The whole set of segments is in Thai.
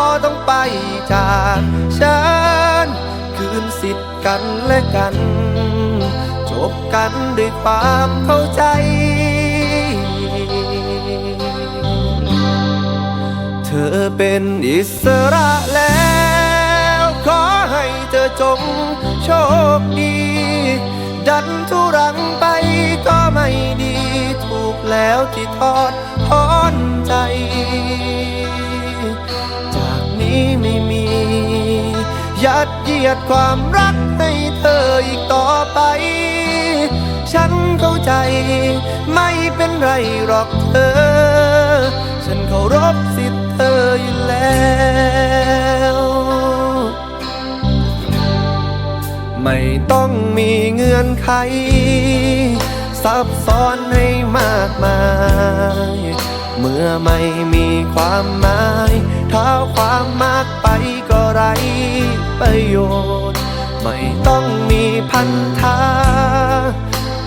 จากฉัน คืนสิทธิ์กันและกัน จบกันด้วยความเข้าใจ เธอเป็นอิสระแล้ว ขอให้เธอจงโชคดี ดันทุรังไปก็ไม่ดี ถูกแล้วที่ทอดทอนใจ นี้ไม่มี ยัดเยียดความรักให้เธออีกต่อไป ฉันเข้าใจ ไม่เป็นไรหรอกเธอ ฉันเคารพสิทธิ์เธออยู่แล้วไม่ต้องมีเงื่อนไข ซับซ้อนให้มากมาย เมื่อไม่มีความหมาย ท้าความมากไปก็ไรประโยชน์ ไม่ต้องมีพันธะ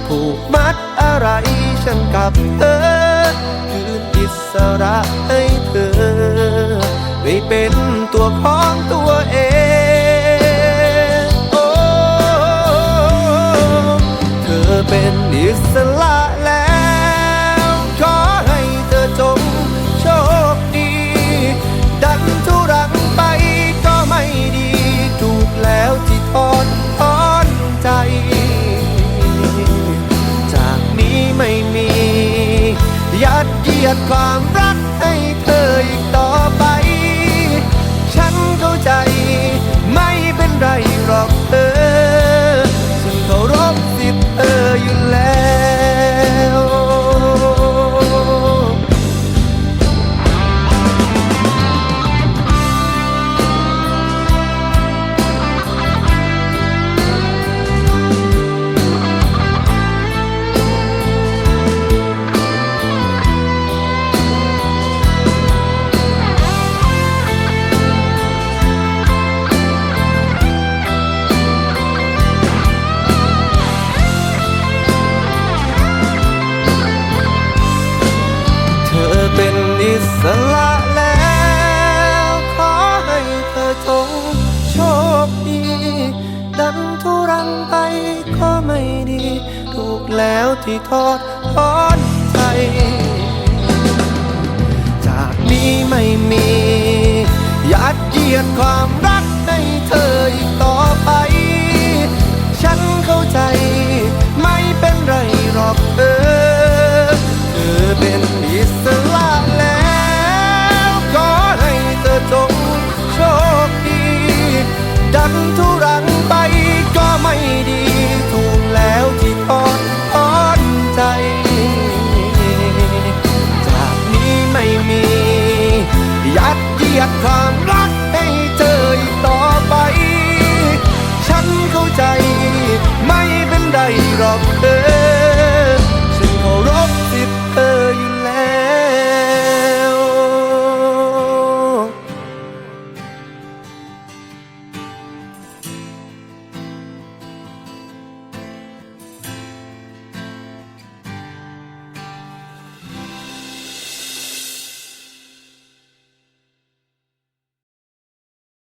ผูกมัดอะไรฉันกับเธอ คืนอิสระให้เธอ ไปเป็นตัวของตัวเอง ดเดันทุรังไปก็ไม่ดี ถูกแล้วที่ทอดทอนใจ จากนี้ไม่มี ยัดเยียดความรัก